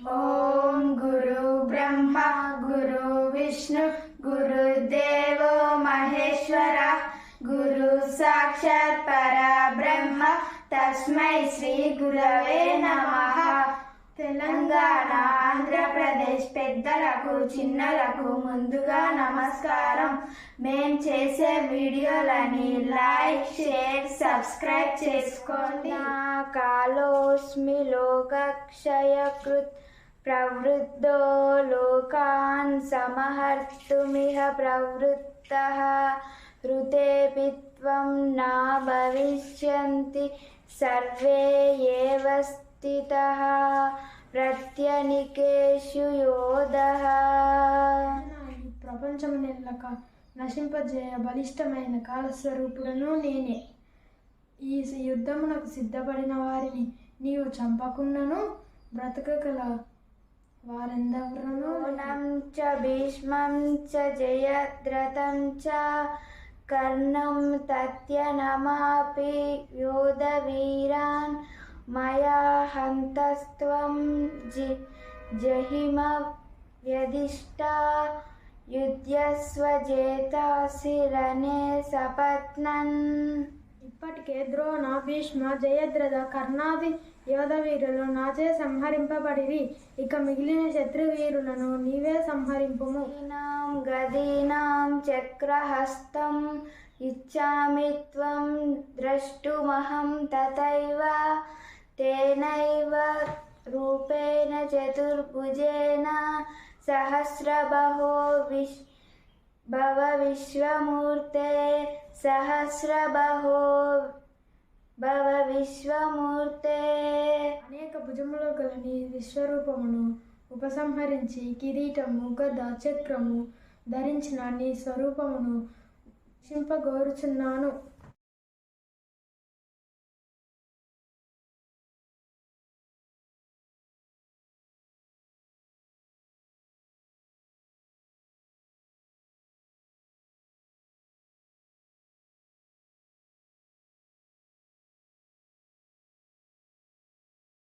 ॐ गुरुब्रह्मा महेश्वरा गुरु साक्षात् गुरुसाक्षात् परब्रह्म तस्मै श्रीगुरवे नमः। తెలంగాణ ఆంధ్రప్రదేశ్ పెద్దలకు చిన్నలకు ముందుగా నమస్కారం. మేం చేసే వీడియోలని లైక్ షేర్ సబ్స్క్రైబ్ చేసుకోండి. కాలోస్మి లోకక్షయకృత్ ప్రవృద్ధో లోకాన్ సమహర్తుమిహ ప్రవృత్త హృతేపి త్వం నా భవిష్యంతి సర్వే ఏవ స్థితः ప్రత్యనికేషు యోధः ప్రపంచం నెల్లక నశింపజేయ బలిష్టమైన కాలస్వరూపుడను నేనే. ఈ యుద్ధమునకు సిద్ధపడిన వారిని నీవు చంపకున్నను బ్రతకగల వారెందరూ చ భీష్మం చ జయద్రథం చ కర్ణం తత్యనమాపి యోధవీరాన్ మయా హంతస్త్వం జి జహిమ వ్యధిష్ట యుధ్యస్వ జేతాసి రణే సపత్నన్ ఇప్పటికే ద్రోణ భీష్మ జయద్రథ కర్ణాది యోధవీరులు నాచే సంహరింపబడిరి. ఇక మిగిలిన శత్రువీరులను నీవే సంహరింపుము. గదీనాం గదీనాం చక్రహస్తం ఇచ్చామి త్వం ద్రష్టుమహం తథైవ తేనైవ రూపేణ చతుర్భుజేన సహస్రబహో విశ్ భవ విశ్వమూర్తే సహస్రబహో భవ విశ్వమూర్తే. అనేక భుజములు గల నీ విశ్వరూపమును ఉపసంహరించి కిరీటము గద చక్రము ధరించిన నీ స్వరూపమును చింపగోరుచున్నాను